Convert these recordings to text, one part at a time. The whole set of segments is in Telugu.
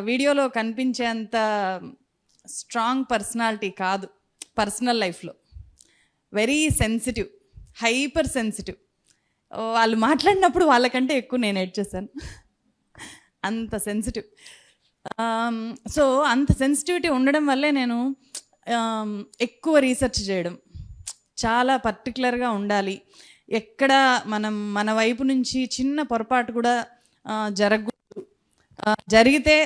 వీడియోలో కనిపించేంత స్ట్రాంగ్ పర్సనాలిటీ కాదు పర్సనల్ లైఫ్లో. Very sensitive hyper sensitive. వాళ్ళు మాట్లాడినప్పుడు వాళ్ళకంటే ఎక్కువ నేను ఎడ్ చేశాను. అంత సెన్సిటివ్. సో అంత సెన్సిటివిటీ ఉండడం వల్లే నేను ఎక్కువ రీసెర్చ్ చేయడం. చాలా పర్టికులర్గా ఉండాలి. ఎక్కడ మనం మన వైపు నుంచి చిన్న పొరపాటు కూడా జరగ జరిగితే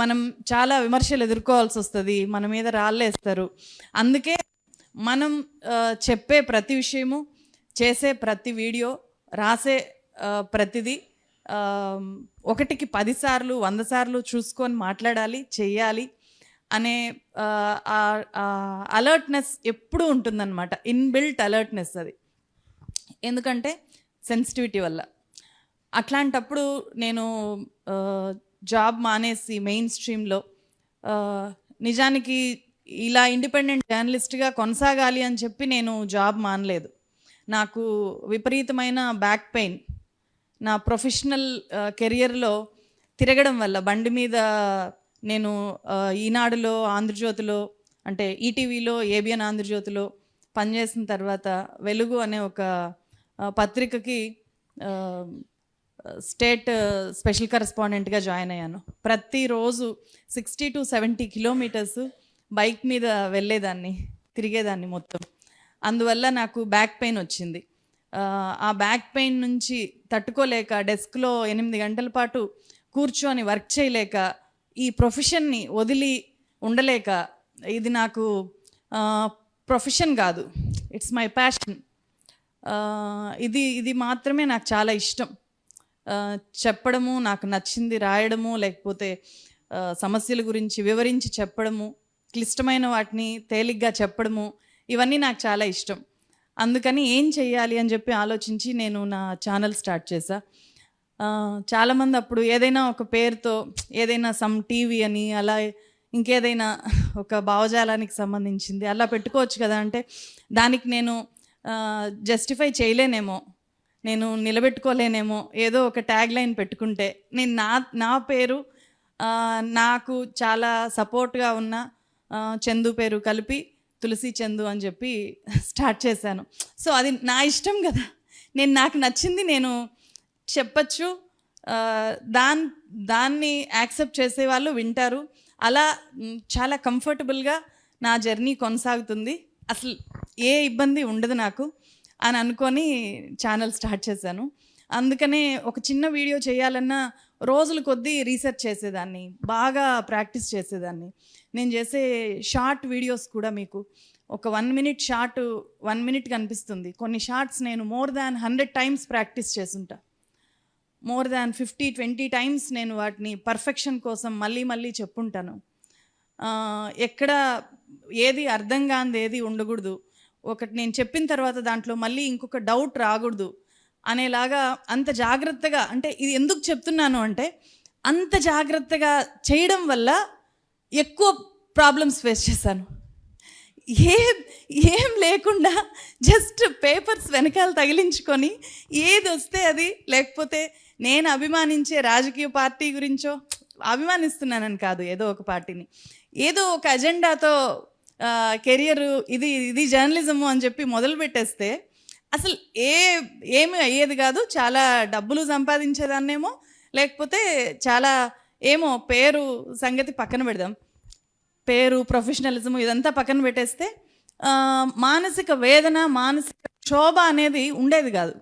మనం చాలా విమర్శలు ఎదుర్కోవాల్సి వస్తుంది మన మీద రాళ్ళేస్తారు అందుకే మనం చెప్పే ప్రతి విషయము చేసే ప్రతి వీడియో రాసే ప్రతిదీ ఒకటికి పదిసార్లు వంద సార్లు చూసుకొని మాట్లాడాలి చెయ్యాలి అనే అలర్ట్నెస్ ఎప్పుడూ ఉంటుందన్నమాట. ఇన్బిల్ట్ అలర్ట్నెస్ అది. ఎందుకంటే సెన్సిటివిటీ వల్ల. అట్లాంటప్పుడు నేను జాబ్ మానేసి మెయిన్ స్ట్రీమ్లో నిజానికి ఇలా ఇండిపెండెంట్ జర్నలిస్ట్గా కొనసాగాలి అని చెప్పి నేను జాబ్ మానలేదు. నాకు విపరీతమైన బ్యాక్ పెయిన్ నా ప్రొఫెషనల్ కెరియర్లో తిరగడం వల్ల బండి మీద నేను ఈనాడులో ఆంధ్రజ్యోతిలో అంటే ఈటీవీలో ఏబిఎన్ ఆంధ్రజ్యోతిలో పనిచేసిన తర్వాత వెలుగు అనే ఒక పత్రికకి స్టేట్ స్పెషల్ కరెస్పాండెంట్గా జాయిన్ అయ్యాను. ప్రతిరోజు sixty to seventy kilometres bike మీద వెళ్ళేదాన్ని తిరిగేదాన్ని మొత్తం. అందువల్ల నాకు బ్యాక్ పెయిన్ వచ్చింది. ఆ, బ్యాక్ పెయిన్ నుంచి తట్టుకోలేక డెస్క్లో ఎనిమిది గంటల పాటు కూర్చొని వర్క్ చేయలేక ఈ ప్రొఫెషన్ని వదిలి ఉండలేక ఇది నాకు ప్రొఫెషన్ కాదు. It's my passion. ఇది ఇది మాత్రమే నాకు చాలా ఇష్టం. చెప్పడము నాకు నచ్చింది రాయడము లేకపోతే సమస్యల గురించి వివరించి చెప్పడము క్లిష్టమైన వాటిని తేలిగ్గా చెప్పడము ఇవన్నీ నాకు చాలా ఇష్టం. అందుకని ఏం చెయ్యాలి అని చెప్పి ఆలోచించి నేను నా ఛానల్ స్టార్ట్ చేశా. చాలామంది అప్పుడు ఏదైనా ఒక పేరుతో ఏదైనా సమ్ టీవీ అని అలా ఇంకేదైనా ఒక భావజాలానికి సంబంధించింది అలా పెట్టుకోవచ్చు కదా అంటే దానికి నేను జస్టిఫై చేయలేనేమో. నేను నిలబెట్టుకోలేనేమో ఏదో ఒక ట్యాగ్ లైన్ పెట్టుకుంటే నేను నా నా పేరు నాకు చాలా సపోర్ట్గా ఉన్న చందు పేరు కలిపి తులసి చందు అని చెప్పి స్టార్ట్ చేశాను. సో అది నా ఇష్టం కదా. నేను నాకు నచ్చింది నేను చెప్పచ్చు. దాన్ దాన్ని యాక్సెప్ట్ చేసే వాళ్ళు వింటారు. అలా చాలా కంఫర్టబుల్గా నా జర్నీ కొనసాగుతుంది. అసలు ఏ ఇబ్బంది ఉండదు నాకు. అని అనుకొని ఛానల్ స్టార్ట్ చేశాను. అందుకనే ఒక చిన్న వీడియో చేయాలన్నా రోజుల కొద్దీ రీసెర్చ్ చేసేదాన్ని బాగా ప్రాక్టీస్ చేసేదాన్ని. నేను చేసే షార్ట్ వీడియోస్ కూడా మీకు ఒక one minute short one minute కనిపిస్తుంది. కొన్ని షార్ట్స్ నేను more than hundred times practice చేసుంటా more than fifty twenty times నేను వాటిని పర్ఫెక్షన్ కోసం మళ్ళీ మళ్ళీ చెప్పుంటాను. ఎక్కడ ఏది అర్థం కానిది ఏది ఉండకూడదు. ఒకటి నేను చెప్పిన తర్వాత దాంట్లో మళ్ళీ ఇంకొక డౌట్ రాకూడదు అనేలాగా అంత జాగ్రత్తగా అంటే ఇది ఎందుకు చెప్తున్నాను అంటే అంత జాగ్రత్తగా చేయడం వల్ల ఎక్కువ ప్రాబ్లమ్స్ ఫేస్ చేశాను. ఏం ఏం లేకుండా జస్ట్ పేపర్స్ వెనకాల తగిలించుకొని ఏది వస్తే అది లేకపోతే నేను అభిమానించే రాజకీయ పార్టీ గురించో అభిమానిస్తున్నానని కాదు ఏదో ఒక పార్టీని. ఏదో ఒక అజెండాతో కెరియర్ ఇది ఇది జర్నలిజము అని చెప్పి మొదలు పెట్టేస్తే అసలు ఏ ఏమి అయ్యేది కాదు చాలా డబ్బులు సంపాదించేదాన్నేమో లేకపోతే చాలా ఏమో పేరు సంగతి పక్కన పెడదాం. పేరు ప్రొఫెషనలిజం ఇదంతా పక్కన పెట్టేస్తే మానసిక వేదన మానసిక క్షోభ అనేది ఉండేది కాదు.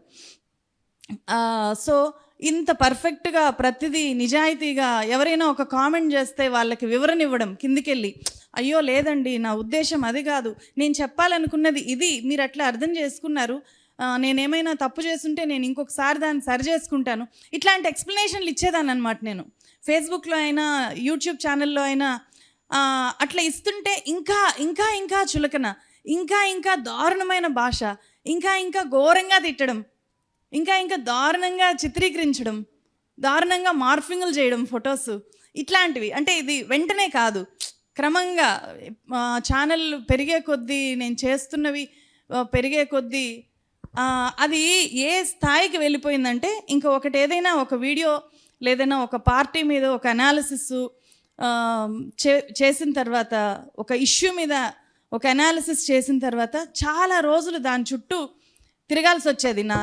సో ఇంత పర్ఫెక్ట్గా ప్రతిదీ నిజాయితీగా ఎవరైనా ఒక కామెంట్ చేస్తే వాళ్ళకి వివరణ ఇవ్వడం కిందికెళ్ళి అయ్యో లేదండి నా ఉద్దేశం అది కాదు. నేను చెప్పాలనుకున్నది ఇది మీరు అట్లా అర్థం చేసుకున్నారు. నేనేమైనా తప్పు చేస్తుంటే నేను ఇంకొకసారి దాన్ని సరి చేసుకుంటాను. ఇట్లాంటి ఎక్స్ప్లెనేషన్లు ఇచ్చేదాన్ని అనమాట నేను. ఫేస్బుక్లో అయినా యూట్యూబ్ ఛానల్లో అయినా అట్లా ఇస్తుంటే ఇంకా ఇంకా ఇంకా చులకన ఇంకా ఇంకా దారుణమైన భాష ఇంకా ఇంకా ఘోరంగా తిట్టడం ఇంకా ఇంకా దారుణంగా చిత్రీకరించడం దారుణంగా మార్ఫింగ్లు చేయడం ఫొటోస్ ఇట్లాంటివి. అంటే ఇది వెంటనే కాదు. క్రమంగా ఛానల్ పెరిగే కొద్దీ నేను చేస్తున్నవి పెరిగే కొద్దీ అది ఏ స్థాయికి వెళ్ళిపోయిందంటే ఇంకా ఒకటి ఏదైనా ఒక వీడియో లేదైనా ఒక పార్టీ మీద ఒక అనాలిసిస్ చే- చేసిన తర్వాత ఒక ఇష్యూ మీద ఒక అనాలిసిస్ చేసిన తర్వాత చాలా రోజులు దాని చుట్టూ తిరగాల్సి వచ్చేది నా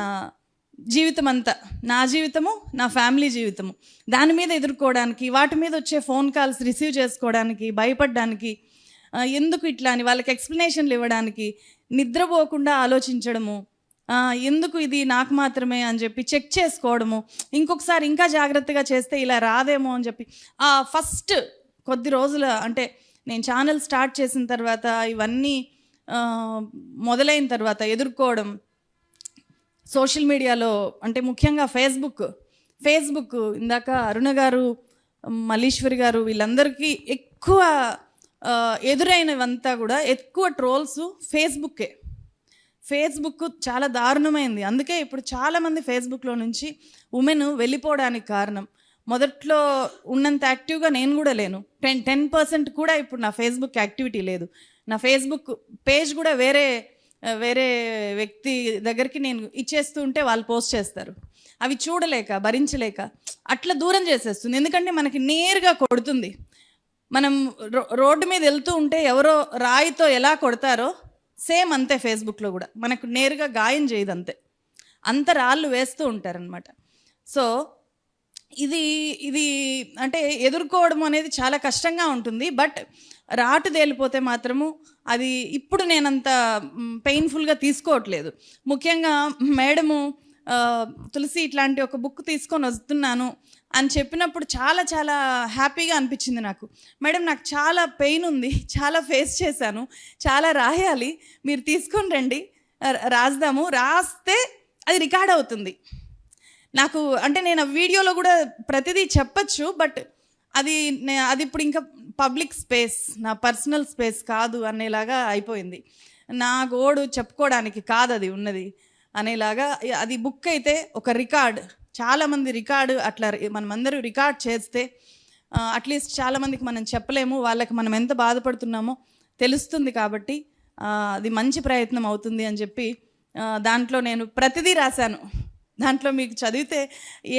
జీవితం అంతా నా జీవితము నా ఫ్యామిలీ జీవితము. దాని మీద ఎదుర్కోవడానికి వాటి మీద వచ్చే ఫోన్ కాల్స్ రిసీవ్ చేసుకోవడానికి భయపడడానికి ఎందుకు ఇట్లా అని వాళ్ళకి ఎక్స్ప్లెనేషన్లు ఇవ్వడానికి నిద్రపోకుండా ఆలోచించడము ఎందుకు ఇది నాకు మాత్రమే అని చెప్పి చెక్ చేసుకోవడము ఇంకొకసారి ఇంకా జాగ్రత్తగా చేస్తే ఇలా రాదేమో అని చెప్పి. ఆ ఫస్ట్ కొద్ది రోజుల అంటే నేను ఛానల్ స్టార్ట్ చేసిన తర్వాత ఇవన్నీ మొదలైన తర్వాత ఎదుర్కోవడం సోషల్ మీడియాలో అంటే ముఖ్యంగా ఫేస్బుక్ ఫేస్బుక్ ఇందాక అరుణ గారు మల్లీశ్వరి గారు వీళ్ళందరికీ ఎక్కువ ఎదురైనవంతా కూడా ఎక్కువ ట్రోల్స్ ఫేస్బుక్కే. ఫేస్బుక్ చాలా దారుణమైంది. అందుకే ఇప్పుడు చాలామంది ఫేస్బుక్లో నుంచి ఉమెన్ వెళ్ళిపోవడానికి కారణం. మొదట్లో ఉన్నంత యాక్టివ్గా నేను కూడా లేను. టెన్ టెన్ పర్సెంట్ కూడా ఇప్పుడు నా ఫేస్బుక్ యాక్టివిటీ లేదు. నా ఫేస్బుక్ పేజ్ కూడా వేరే వేరే వ్యక్తి దగ్గరికి నేను ఇచ్చేస్తూ ఉంటే వాళ్ళు పోస్ట్ చేస్తారు. అవి చూడలేక భరించలేక అట్లా దూరం చేసేస్తుంది. ఎందుకంటే మనకి నేరుగా కొడుతుంది. మనం రో- రోడ్డు మీద వెళ్తూ ఉంటే ఎవరో రాయితో ఎలా కొడతారో సేమ్ అంతే ఫేస్బుక్లో కూడా. మనకు నేరుగా గాయం చేయదు అంతే. అంత రాళ్ళు వేస్తూ ఉంటారనమాట సో ఇది ఇది అంటే ఎదుర్కోవడం అనేది చాలా కష్టంగా ఉంటుంది. బట్ రాటు తేలిపోతే మాత్రము అది ఇప్పుడు నేనంత పెయిన్ఫుల్గా తీసుకోవట్లేదు. ముఖ్యంగా మేడము తులసి ఇట్లాంటి ఒక బుక్ తీసుకొని వస్తున్నాను అని చెప్పినప్పుడు చాలా చాలా హ్యాపీగా అనిపించింది నాకు. మేడం నాకు చాలా పెయిన్ ఉంది చాలా ఫేస్ చేశాను చాలా రాయాలి మీరు తీసుకొని రండి రాస్తాము. రాద్దాము రాస్తే అది రికార్డ్ అవుతుంది. నాకు అంటే నేను ఆ వీడియోలో కూడా ప్రతిదీ చెప్పచ్చు బట్ అది నే- అది ఇప్పుడు ఇంకా పబ్లిక్ స్పేస్ నా పర్సనల్ స్పేస్ కాదు అనేలాగా అయిపోయింది. నా గోడు చెప్పుకోవడానికి కాదు అది ఉన్నది అనేలాగా అది బుక్ అయితే ఒక రికార్డ్. చాలామంది రికార్డు అట్లా మనమందరూ రికార్డ్ చేస్తే అట్లీస్ట్ చాలామందికి మనం చెప్పలేము వాళ్ళకి మనం ఎంత బాధపడుతున్నామో తెలుస్తుంది కాబట్టి అది మంచి ప్రయత్నం అవుతుంది అని చెప్పి దాంట్లో నేను ప్రతిదీ రాశాను. దాంట్లో మీకు చదివితే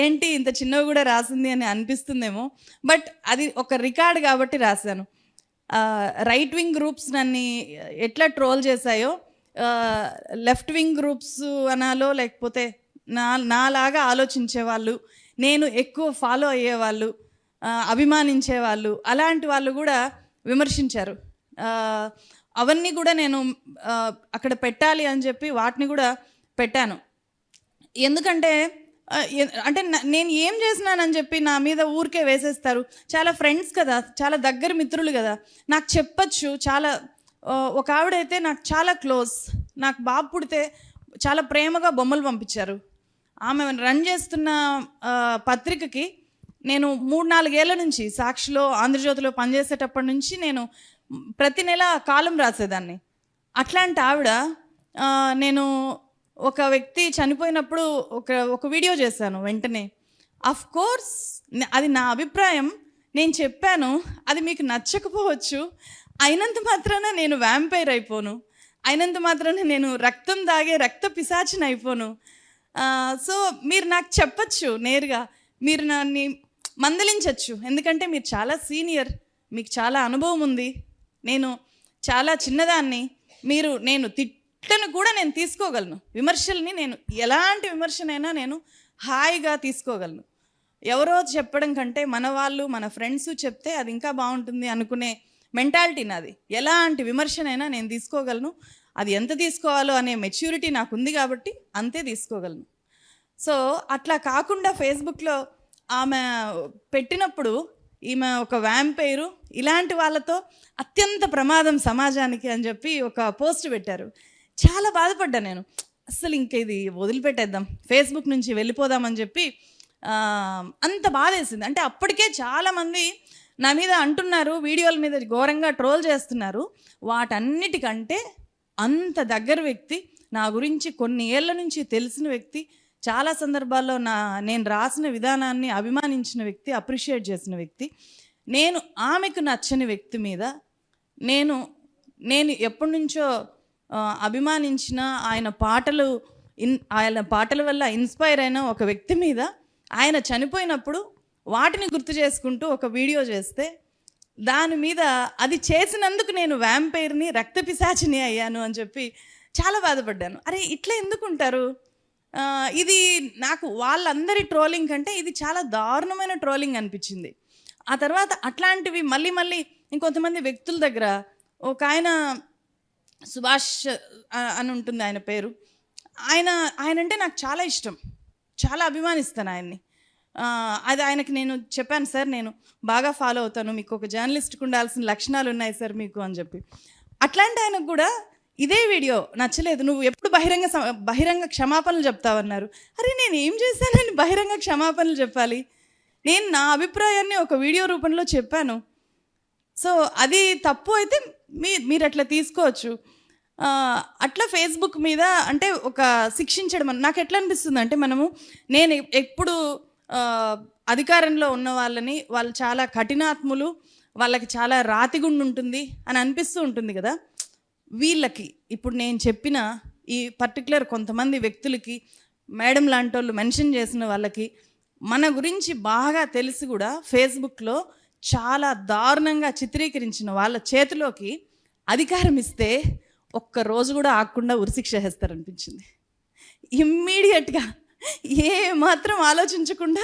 ఏంటి ఇంత చిన్నవి కూడా రాసింది అని అనిపిస్తుందేమో. బట్ అది ఒక రికార్డ్ కాబట్టి రాశాను. రైట్ వింగ్ గ్రూప్స్ నన్ను ఎట్లా ట్రోల్ చేశాయో లెఫ్ట్ వింగ్ గ్రూప్స్ అనాలో లేకపోతే నా నాలాగా ఆలోచించే వాళ్ళు నేను ఎక్కువ ఫాలో అయ్యేవాళ్ళు అభిమానించేవాళ్ళు అభిమానించే వాళ్ళు అలాంటి వాళ్ళు కూడా విమర్శించారు. అవన్నీ కూడా నేను అక్కడ పెట్టాలి అని చెప్పి వాటిని కూడా పెట్టాను. ఎందుకంటే అంటే నేను ఏం చేసినానని చెప్పి నా మీద ఊరికే వేసేస్తారు. చాలా ఫ్రెండ్స్ కదా చాలా దగ్గర మిత్రులు కదా. నాకు చెప్పచ్చు చాలా ఒక ఆవిడైతే నాకు చాలా క్లోజ్ నాకు బాబు పుడితే చాలా ప్రేమగా బొమ్మలు పంపించారు. ఆమె రన్ చేస్తున్న పత్రికకి నేను మూడు నాలుగేళ్ళ నుంచి సాక్షిలో ఆంధ్రజ్యోతిలో పనిచేసేటప్పటి నుంచి నేను ప్రతి నెల కాలం రాసేదాన్ని. అట్లాంటి ఆవిడ నేను ఒక వ్యక్తి చనిపోయినప్పుడు ఒక ఒక వీడియో చేశాను వెంటనే. అఫ్ కోర్స్ అది నా అభిప్రాయం. నేను చెప్పాను. అది మీకు నచ్చకపోవచ్చు. అయినంత మాత్రాన నేను వ్యాంపైర్ అయిపోను. అయినంత మాత్రాన నేను రక్తం దాగే రక్త పిశాచిని అయిపోను. సో మీరు నాకు చెప్పచ్చు నేరుగా. మీరు నన్ను మందలించవచ్చు ఎందుకంటే మీరు చాలా సీనియర్. మీకు చాలా అనుభవం ఉంది. నేను చాలా చిన్నదాన్ని. మీరు నేను తిట్టను కూడా నేను తీసుకోగలను. విమర్శల్ని నేను ఎలాంటి విమర్శనైనా నేను హాయిగా తీసుకోగలను. ఎవరో చెప్పడం కంటే మన వాళ్ళు మన ఫ్రెండ్స్ చెప్తే అది ఇంకా బాగుంటుంది అనుకునే మెంటాలిటీ నాది. ఎలాంటి విమర్శనైనా నేను తీసుకోగలను. అది ఎంత తీసుకోవాలో అనే మెచ్యూరిటీ నాకు ఉంది కాబట్టి అంతే తీసుకోగలను. సో అట్లా కాకుండా ఫేస్బుక్లో ఆమె పెట్టినప్పుడు ఈమె ఒక వ్యాంపైరు ఇలాంటి వాళ్ళతో అత్యంత ప్రమాదం సమాజానికి అని చెప్పి ఒక పోస్ట్ పెట్టారు. చాలా బాధపడ్డా నేను. అస్సలు ఇంక ఇది వదిలిపెట్టేద్దాం. ఫేస్బుక్ నుంచి వెళ్ళిపోదామని చెప్పి అంత బాధేసింది. అంటే అప్పటికే చాలామంది నా మీద అంటున్నారు వీడియోల మీద ఘోరంగా ట్రోల్ చేస్తున్నారు. వాటన్నిటికంటే అంత దగ్గర వ్యక్తి నా గురించి కొన్ని ఏళ్ళ నుంచి తెలిసిన వ్యక్తి చాలా సందర్భాల్లో నా నేను రాసిన విధానాన్ని అభిమానించిన వ్యక్తి అప్రిషియేట్ చేసిన వ్యక్తి నేను ఆమెకు నచ్చని వ్యక్తి మీద నేను నేను ఎప్పటి నుంచో అభిమానించిన ఆయన పాటలు ఇన్ ఆయన పాటల వల్ల ఇన్స్పైర్ అయిన ఒక వ్యక్తి మీద ఆయన చనిపోయినప్పుడు వాటిని గుర్తు చేసుకుంటూ ఒక వీడియో చేస్తే దాని మీద అది చేసినందుకు నేను వ్యాంపైర్ని రక్త పిశాచిని అయ్యాను అని చెప్పి చాలా బాధపడ్డాను. అరే ఇట్లా ఎందుకు ఉంటారు? ఇది నాకు వాళ్ళందరి ట్రోలింగ్ కంటే ఇది చాలా దారుణమైన ట్రోలింగ్ అనిపించింది. ఆ తర్వాత అట్లాంటివి మళ్ళీ మళ్ళీ ఇంకొంతమంది వ్యక్తుల దగ్గర ఒక ఆయన సుభాష్ అని ఉంటుంది ఆయన పేరు. ఆయన ఆయన అంటే నాకు చాలా ఇష్టం. చాలా అభిమానిస్తాను ఆయన్ని. అది ఆయనకి నేను చెప్పాను సార్ నేను బాగా ఫాలో అవుతాను. మీకు ఒక జర్నలిస్ట్కి ఉండాల్సిన లక్షణాలు ఉన్నాయి సార్ మీకు అని చెప్పి. అట్లాంటి ఆయనకు కూడా ఇదే వీడియో నచ్చలేదు. నువ్వు ఎప్పుడు బహిరంగ బహిరంగ క్షమాపణలు చెప్తావన్నారు. అరే నేను ఏం చేశానని బహిరంగ క్షమాపణలు చెప్పాలి? నేను నా అభిప్రాయాన్ని ఒక వీడియో రూపంలో చెప్పాను. సో అది తప్పు అయితే మీ మీరు అట్లా తీసుకోవచ్చు అట్లా ఫేస్బుక్ మీద అంటే ఒక శిక్షించడం నాకు ఎట్లా అనిపిస్తుంది అంటే మనము నేను ఎప్పుడు అధికారంలో ఉన్న వాళ్ళని వాళ్ళు చాలా కఠినాత్ములు వాళ్ళకి చాలా రాతిగుండు ఉంటుంది అని అనిపిస్తూ ఉంటుంది కదా. వీళ్ళకి ఇప్పుడు నేను చెప్పిన ఈ పర్టికులర్ కొంతమంది వ్యక్తులకి మేడం లాంటి వాళ్ళు మెన్షన్ చేసిన వాళ్ళకి మన గురించి బాగా తెలిసి కూడా ఫేస్బుక్లో చాలా దారుణంగా చిత్రీకరించిన వాళ్ళ చేతిలోకి అధికారం ఇస్తే ఒక్క రోజు కూడా ఆగకుండా ఉరిశిక్ష వేస్తారనిపించింది ఇమ్మీడియట్గా ఏ మాత్రం ఆలోచించకుండా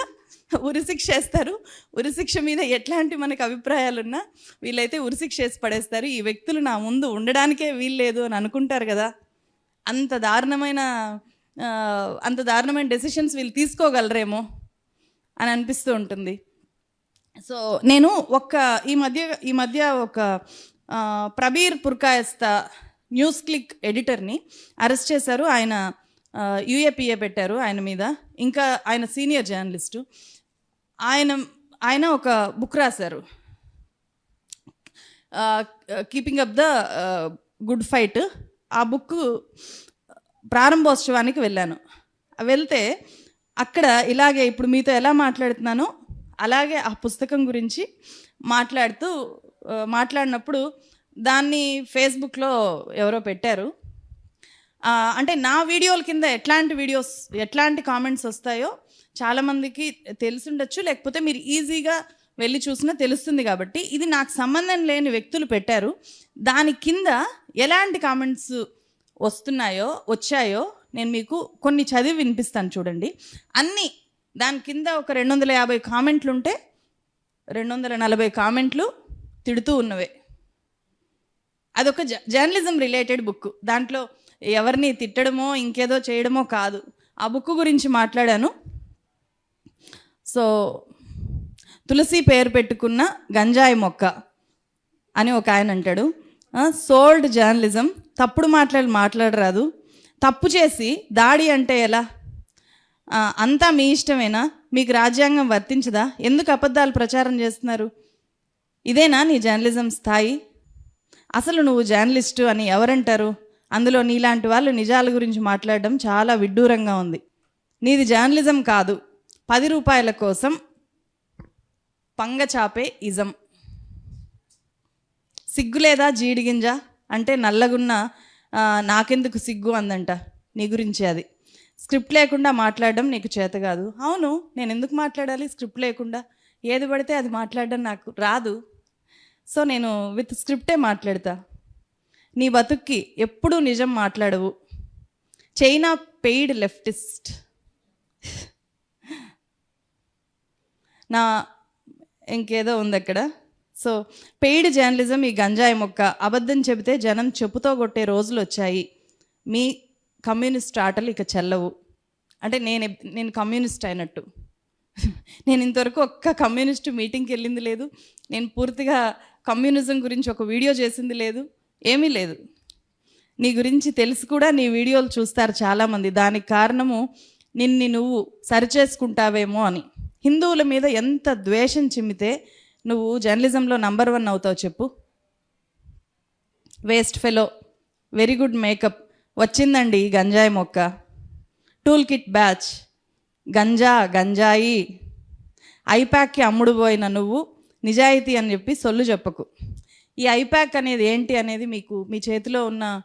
ఉరిశిక్ష వేస్తారు ఉరిశిక్ష మీద ఎట్లాంటి మనకు అభిప్రాయాలున్నా వీళ్ళైతే ఉరిశిక్ష వేసి పడేస్తారు. ఈ వ్యక్తులు నా ముందు ఉండడానికే వీల్లేదు అని అనుకుంటారు కదా. అంత దారుణమైన అంత దారుణమైన డెసిషన్స్ వీళ్ళు తీసుకోగలరేమో అని అనిపిస్తూ ఉంటుంది. సో నేను ఒక్క ఈ మధ్య ఈ మధ్య ఒక ప్రబీర్ పుర్కాయస్త న్యూస్ క్లిక్ ఎడిటర్ని అరెస్ట్ చేశారు. ఆయన యూఏపీఏ పెట్టారు ఆయన మీద. ఇంకా ఆయన సీనియర్ జర్నలిస్టు. ఆయన ఆయన ఒక బుక్ రాశారు. Keeping up the good fight. ఆ బుక్ ప్రారంభోత్సవానికి వెళ్ళాను. వెళ్తే అక్కడ ఇలాగే ఇప్పుడు మీతో ఎలా మాట్లాడుతున్నానో అలాగే ఆ పుస్తకం గురించి మాట్లాడుతూ మాట్లాడినప్పుడు దాన్ని ఫేస్బుక్లో ఎవరో పెట్టారు. అంటే నా వీడియోల కింద ఎట్లాంటి వీడియోస్ ఎట్లాంటి కామెంట్స్ వస్తాయో చాలామందికి తెలిసిండొచ్చు లేకపోతే మీరు ఈజీగా వెళ్ళి చూసినా తెలుస్తుంది కాబట్టి ఇది నాకు సంబంధం లేని వ్యక్తులు పెట్టారు. దాని కింద ఎలాంటి కామెంట్స్ వస్తున్నాయో వచ్చాయో నేను మీకు కొన్ని చదివి వినిపిస్తాను చూడండి. అన్నీ దాని కింద ఒక రెండు వందల యాభై కామెంట్లు ఉంటే రెండు వందల నలభై కామెంట్లు తిడుతూ ఉన్నవే. అదొక జ జర్నలిజం రిలేటెడ్ బుక్ దాంట్లో ఎవరిని తిట్టడమో ఇంకేదో చేయడమో కాదు. ఆ బుక్ గురించి మాట్లాడాను. సో తులసి పేరు పెట్టుకున్న గంజాయి మొక్క అని ఒక ఆయన అంటాడు. Sold journalism. తప్పుడు మాట్లాడి మాట్లాడరాదు. తప్పు చేసి దాడి అంటే ఎలా? అంతా మీ ఇష్టమేనా? మీకు రాజ్యాంగం వర్తించదా? ఎందుకు అబద్ధాలు ప్రచారం చేస్తున్నారు? ఇదేనా నీ జర్నలిజం స్థాయి? అసలు నువ్వు జర్నలిస్టు అని ఎవరంటారు? అందులో నీలాంటి వాళ్ళు నిజాల గురించి మాట్లాడడం చాలా విడ్డూరంగా ఉంది. నీది జర్నలిజం కాదు. పది రూపాయల కోసం పంగచాపే ఇజం. సిగ్గులేదా జీడిగింజ అంటే నల్లగున్న నాకెందుకు సిగ్గు అందంట? నీ గురించి అది. స్క్రిప్ట్ లేకుండా మాట్లాడడం నీకు చేత కాదు. అవును నేను ఎందుకు మాట్లాడాలి? స్క్రిప్ట్ లేకుండా ఏది పడితే అది మాట్లాడడం నాకు రాదు. సో నేను విత్ స్క్రిప్టే మాట్లాడతా. నీ బతుక్కి ఎప్పుడూ నిజం మాట్లాడవు. China paid leftist. నా ఇంకేదో ఉంది అక్కడ. సో పెయిడ్ జర్నలిజం ఈ గంజాయి మొక్క. అబద్ధం చెబితే జనం చెప్పుతో కొట్టే రోజులు వచ్చాయి. మీ కమ్యూనిస్ట్ ఆటలు ఇక చెల్లవు. అంటే నేను నేను కమ్యూనిస్ట్ అయినట్టు. నేను ఇంతవరకు ఒక్క కమ్యూనిస్ట్ మీటింగ్కి వెళ్ళింది లేదు. నేను పూర్తిగా కమ్యూనిజం గురించి ఒక వీడియో చేసింది లేదు. ఏమీ లేదు. నీ గురించి తెలిసి కూడా నీ వీడియోలు చూస్తారు చాలామంది. దానికి కారణము నిన్ను నువ్వు సరిచేసుకుంటావేమో అని. హిందువుల మీద ఎంత ద్వేషం చిమ్మితే నువ్వు జర్నలిజంలో నంబర్ వన్ అవుతావు చెప్పు. Waste fellow. Very good makeup. వచ్చిందండి గంజాయి మొక్క. Tool kit batch. గంజా గంజాయి. ఐప్యాక్కి అమ్ముడు పోయిన నువ్వు నిజాయితీ అని చెప్పి సొల్లు చెప్పకు. ఈ ఐప్యాక్ అనేది ఏంటి అనేది మీకు మీ చేతిలో ఉన్న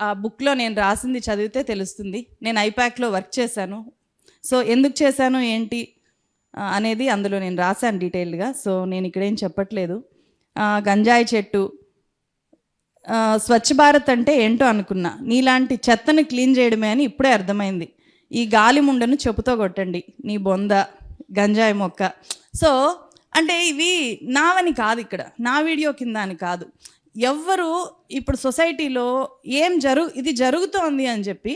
ఆ, బుక్లో నేను రాసింది చదివితే తెలుస్తుంది. నేను ఐప్యాక్లో వర్క్ చేశాను. సో ఎందుకు చేశాను ఏంటి అనేది అందులో నేను రాశాను డీటెయిల్డ్గా. సో నేను ఇక్కడేం చెప్పట్లేదు. గంజాయి చెట్టు స్వచ్ఛ భారత్ అంటే ఏంటో అనుకున్నా. నీలాంటి చెత్తను క్లీన్ చేయడమే అని ఇప్పుడే అర్థమైంది. ఈ గాలి ముండను చెప్పుతో కొట్టండి. నీ బొంద గంజాయి మొక్క. సో అంటే ఇవి నావని కాదు ఇక్కడ. నా వీడియో కింద అని కాదు. ఎవ్వరు ఇప్పుడు సొసైటీలో ఏం జరు ఇది జరుగుతోంది అని చెప్పి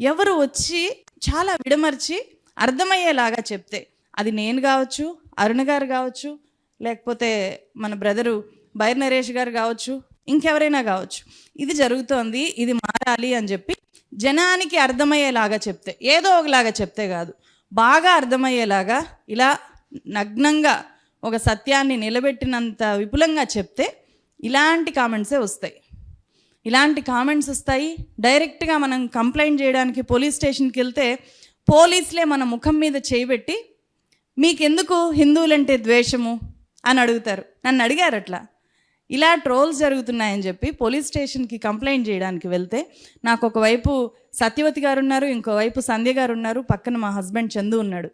ఎవరు వచ్చి చాలా విడమర్చి అర్థమయ్యేలాగా చెప్తే అది నేను కావచ్చు అరుణ గారు కావచ్చు లేకపోతే మన బ్రదరు బైర్ నరేష్ గారు కావచ్చు ఇంకెవరైనా కావచ్చు. ఇది జరుగుతోంది ఇది మారాలి అని చెప్పి జనానికి అర్థమయ్యేలాగా చెప్తే ఏదో ఒకలాగా చెప్తే కాదు. బాగా అర్థమయ్యేలాగా ఇలా నగ్నంగా ఒక సత్యాన్ని నిలబెట్టినంత విపులంగా చెప్తే ఇలాంటి కామెంట్సే వస్తాయి. ఇలాంటి కామెంట్స్ వస్తాయి. డైరెక్ట్గా మనం కంప్లైంట్ చేయడానికి పోలీస్ స్టేషన్కి వెళ్తే పోలీసులే మన ముఖం మీద చేయబెట్టి మీకెందుకు హిందువులంటే ద్వేషము? అని అడుగుతారు. నన్ను అడిగారు అట్లా ఇలా ట్రోల్స్ జరుగుతున్నాయని చెప్పి పోలీస్ స్టేషన్కి కంప్లైంట్ చేయడానికి వెళ్తే నాకు ఒకవైపు సత్యవతి గారు ఉన్నారు ఇంకోవైపు సంధ్య గారు ఉన్నారు పక్కన మా హస్బెండ్ చందు ఉన్నాడు.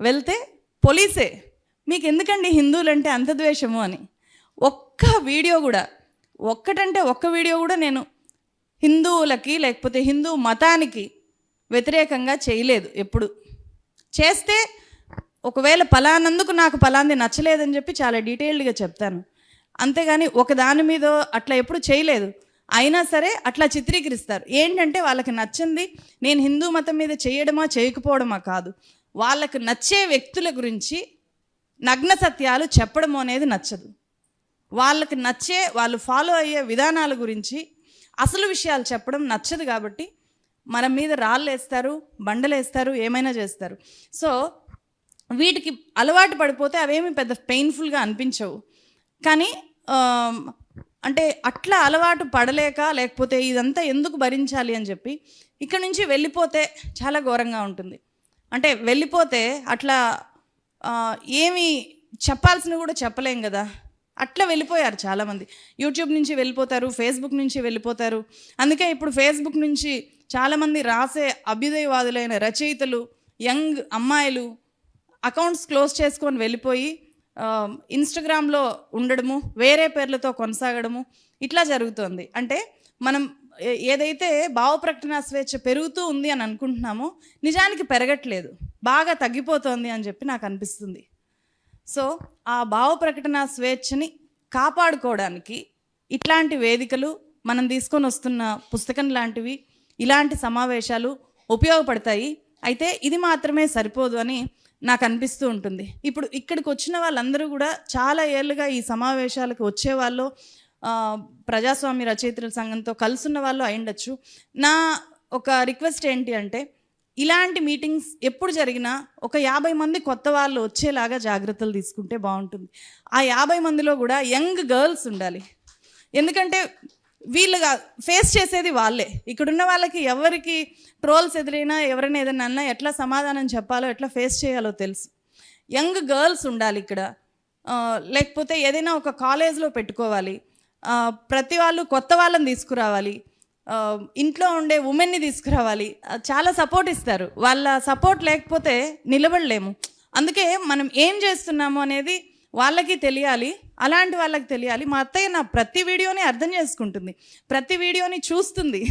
వెళ్తే పోలీసే మీకు ఎందుకండి హిందువులంటే అంత ద్వేషము? అని. ఒక్క వీడియో కూడా ఒక్కటంటే ఒక్క వీడియో కూడా నేను హిందువులకి లేకపోతే హిందూ మతానికి వ్యతిరేకంగా చేయలేదు ఎప్పుడు. చేస్తే ఒకవేళ పలానందుకు నాకు పలాంది నచ్చలేదని చెప్పి చాలా డీటెయిల్డ్గా చెప్తాను. అంతేగాని ఒక దాని మీద అట్లా ఎప్పుడు చేయలేదు. అయినా సరే అట్లా చిత్రీకరిస్తారు. ఏంటంటే వాళ్ళకి నచ్చింది నేను హిందూ మతం మీద చేయడమా చేయకపోవడమా కాదు. వాళ్ళకు నచ్చే వ్యక్తుల గురించి నగ్న సత్యాలు చెప్పడం అనేది నచ్చదు. వాళ్ళకి నచ్చే వాళ్ళు ఫాలో అయ్యే విధానాల గురించి అసలు విషయాలు చెప్పడం నచ్చదు కాబట్టి మన మీద రాళ్ళు వేస్తారు బండలు వేస్తారు ఏమైనా చేస్తారు. సో వీటికి అలవాటు పడిపోతే అవేమి పెద్ద పెయిన్ఫుల్గా అనిపించవు. కానీ అంటే అట్లా అలవాటు పడలేక లేకపోతే ఇదంతా ఎందుకు భరించాలి అని చెప్పి ఇక్కడ నుంచి వెళ్ళిపోతే చాలా ఘోరంగా ఉంటుంది. అంటే వెళ్ళిపోతే అట్లా ఏమి చెప్పాల్సినవి కూడా చెప్పలేం కదా. అట్లా వెళ్ళిపోయారు చాలామంది. యూట్యూబ్ నుంచి వెళ్ళిపోతారు ఫేస్బుక్ నుంచి వెళ్ళిపోతారు. అందుకే ఇప్పుడు ఫేస్బుక్ నుంచి చాలామంది రాసే అభ్యుదయవాదులైన రచయితలు యంగ్ అమ్మాయిలు అకౌంట్స్ క్లోజ్ చేసుకొని వెళ్ళిపోయి ఇన్స్టాగ్రామ్లో ఉండడము వేరే పేర్లతో కొనసాగడము ఇట్లా జరుగుతుంది. అంటే మనం ఏదైతే భావ ప్రకటన స్వేచ్ఛ పెరుగుతూ ఉంది అని అనుకుంటున్నామో నిజానికి పెరగట్లేదు. బాగా తగ్గిపోతోంది అని చెప్పి నాకు అనిపిస్తుంది. సో ఆ భావ ప్రకటన స్వేచ్ఛని కాపాడుకోవడానికి ఇట్లాంటి వేదికలు మనం తీసుకొని వస్తున్న పుస్తకం లాంటివి ఇలాంటి సమావేశాలు ఉపయోగపడతాయి. అయితే ఇది మాత్రమే సరిపోదు అని నాకు అనిపిస్తూ ఉంటుంది. ఇప్పుడు ఇక్కడికి వచ్చిన వాళ్ళందరూ కూడా చాలా ఏళ్ళుగా ఈ సమావేశాలకు వచ్చేవాళ్ళు ప్రజాస్వామ్య రచయితల సంఘంతో కలుసున్న వాళ్ళు అయిండొచ్చు నా ఒక రిక్వెస్ట్ ఏంటి అంటే ఇలాంటి మీటింగ్స్ ఎప్పుడు జరిగినా ఒక యాభై మంది కొత్త వాళ్ళు వచ్చేలాగా జాగ్రత్తలు తీసుకుంటే బాగుంటుంది. ఆ యాభై మందిలో కూడా యంగ్ గర్ల్స్ ఉండాలి. ఎందుకంటే వీళ్ళుగా ఫేస్ చేసేది వాళ్ళే. ఇక్కడున్న వాళ్ళకి ఎవరికి ట్రోల్స్ ఎదురైనా ఎవరైనా ఏదైనా అన్నా ఎట్లా సమాధానం చెప్పాలో ఎట్లా ఫేస్ చేయాలో తెలుసు. యంగ్ గర్ల్స్ ఉండాలి ఇక్కడ. లేకపోతే ఏదైనా ఒక కాలేజ్లో పెట్టుకోవాలి. ప్రతి వాళ్ళు కొత్త వాళ్ళని తీసుకురావాలి. ఇంట్లో ఉండే ఉమెన్ని తీసుకురావాలి. చాలా సపోర్ట్ ఇస్తారు. వాళ్ళ సపోర్ట్ లేకపోతే నిలబడలేము. అందుకే మనం ఏం చేస్తున్నాము అనేది వాళ్ళకి తెలియాలి అలాంటి వాళ్ళకి తెలియాలి. మా అత్తయ్య నా ప్రతి వీడియోని అర్థం చేసుకుంటుంది ప్రతి వీడియోని చూస్తుంది.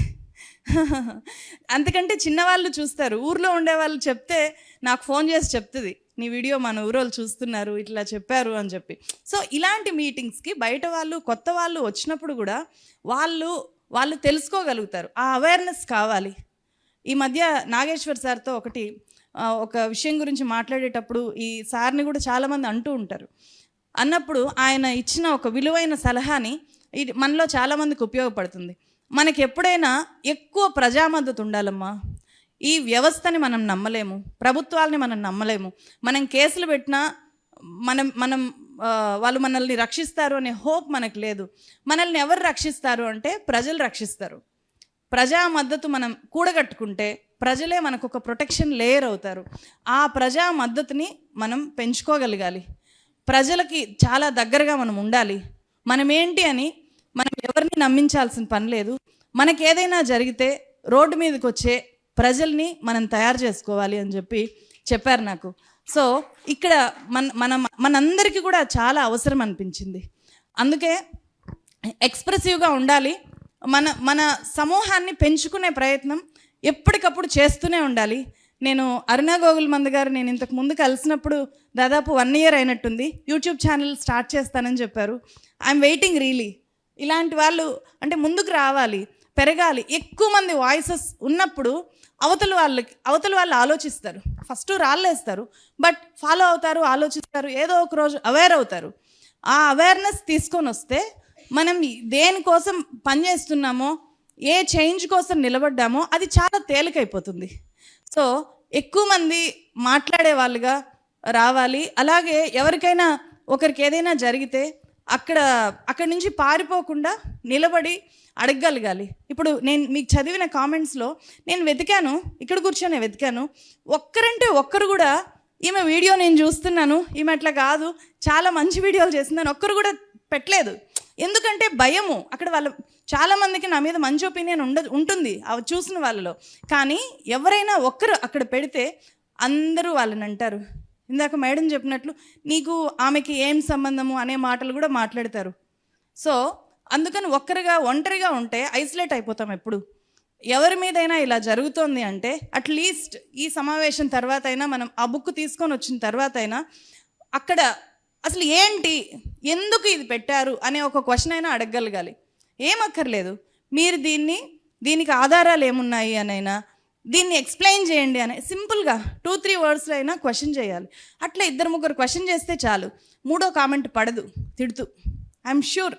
అంతకంటే చిన్నవాళ్ళు చూస్తారు ఊర్లో ఉండే వాళ్ళు చెప్తే నాకు ఫోన్ చేసి చెప్తుంది నీ వీడియో మన ఊరోళ్ళు చూస్తున్నారు ఇట్లా చెప్పారు అని చెప్పి. సో ఇలాంటి మీటింగ్స్కి బయట వాళ్ళు కొత్త వాళ్ళు వచ్చినప్పుడు కూడా వాళ్ళు వాళ్ళు తెలుసుకోగలుగుతారు. ఆ అవేర్నెస్ కావాలి. ఈ మధ్య నాగేశ్వర్ సార్తో ఒకటి ఒక విషయం గురించి మాట్లాడేటప్పుడు ఈ సార్ని కూడా చాలామంది అంటూ ఉంటారు. అన్నప్పుడు ఆయన ఇచ్చిన ఒక విలువైన సలహాని ఇది మనలో చాలామందికి ఉపయోగపడుతుంది. మనకి ఎప్పుడైనా ఎక్కువ ప్రజా మద్దతు ఉండాలమ్మా. ఈ వ్యవస్థని మనం నమ్మలేము. ప్రభుత్వాలని మనం నమ్మలేము. మనం కేసులు పెట్టినా మనం మనం వాళ్ళు మనల్ని రక్షిస్తారు అనే హోప్ మనకు లేదు. మనల్ని ఎవరు రక్షిస్తారు అంటే ప్రజలు రక్షిస్తారు. ప్రజా మద్దతు మనం కూడగట్టుకుంటే ప్రజలే మనకు ఒక ప్రొటెక్షన్ లేయర్ అవుతారు. ఆ ప్రజా మద్దతుని మనం పెంచుకోగలగాలి. ప్రజలకి చాలా దగ్గరగా మనం ఉండాలి. మనం ఏంటి అని మనం ఎవరిని నమ్మించాల్సిన పని లేదు. మనకి ఏదైనా జరిగితే రోడ్డు మీదకి వచ్చే ప్రజల్ని మనం తయారు చేసుకోవాలి అని చెప్పి చెప్పారు నాకు. సో ఇక్కడ మన మన మనందరికీ కూడా చాలా అవసరం అనిపించింది. అందుకే ఎక్స్ప్రెసివ్గా ఉండాలి. మన మన సమూహాన్ని పెంచుకునే ప్రయత్నం ఎప్పటికప్పుడు చేస్తూనే ఉండాలి. నేను అరుణ గోగుల్ మంద గారు నేను ఇంతకు ముందు కలిసినప్పుడు దాదాపు వన్ ఇయర్ అయినట్టుంది. యూట్యూబ్ ఛానల్ స్టార్ట్ చేస్తానని చెప్పారు. ఐఎమ్ వెయిటింగ్ రీలీ ఇలాంటి వాళ్ళు అంటే ముందుకు రావాలి పెరగాలి. ఎక్కువ మంది వాయిసెస్ ఉన్నప్పుడు అవతల వాళ్ళకి అవతల వాళ్ళు ఆలోచిస్తారు. ఫస్ట్ రాళ్ళేస్తారు బట్ ఫాలో అవుతారు ఆలోచిస్తారు ఏదో ఒక రోజు అవేర్ అవుతారు. ఆ అవేర్నెస్ తీసుకొని వస్తే మనం దేనికోసం పనిచేస్తున్నామో ఏ చేంజ్ కోసం నిలబడ్డామో అది చాలా తేలికైపోతుంది. సో ఎక్కువ మంది మాట్లాడే వాళ్ళుగా రావాలి. అలాగే ఎవరికైనా ఒకరికి ఏదైనా జరిగితే అక్కడ అక్కడి నుంచి పారిపోకుండా నిలబడి అడగగలగాలి. ఇప్పుడు నేను మీకు చదివిన కామెంట్స్లో నేను వెతికాను ఇక్కడ కూర్చొని వెతికాను. ఒక్కరంటే ఒక్కరు కూడా ఈమె వీడియో నేను చూస్తున్నాను ఈమె అట్లా కాదు చాలా మంచి వీడియోలు చేసిందని ఒక్కరు కూడా పెట్టలేదు. ఎందుకంటే భయము. అక్కడ వాళ్ళ చాలామందికి నా మీద మంచి ఒపీనియన్ ఉండ ఉంటుంది అవి చూసిన వాళ్ళలో. కానీ ఎవరైనా ఒక్కరు అక్కడ పెడితే అందరూ వాళ్ళని అంటారు. ఇందాక మేడం చెప్పినట్లు నీకు ఆమెకి ఏం సంబంధము అనే మాటలు కూడా మాట్లాడతారు. సో అందుకని ఒక్కరిగా ఒంటరిగా ఉంటే ఐసోలేట్ అయిపోతాం ఎప్పుడు. ఎవరి మీదైనా ఇలా జరుగుతోంది అంటే అట్లీస్ట్ ఈ సమావేశం తర్వాత అయినా మనం ఆ బుక్ తీసుకొని వచ్చిన తర్వాత అయినా అక్కడ అసలు ఏంటి ఎందుకు ఇది పెట్టారు అనే ఒక క్వశ్చన్ అయినా అడగగలగాలి. ఏమక్కర్లేదు. మీరు దీన్ని దీనికి ఆధారాలు ఏమున్నాయి అనైనా దీన్ని ఎక్స్ప్లెయిన్ చేయండి అని సింపుల్గా టూ త్రీ వర్డ్స్లో అయినా క్వశ్చన్ చేయాలి. అట్లా ఇద్దరు ముగ్గురు క్వశ్చన్ చేస్తే చాలు. మూడో కామెంట్ పడదు తిడుతూ. I'm sure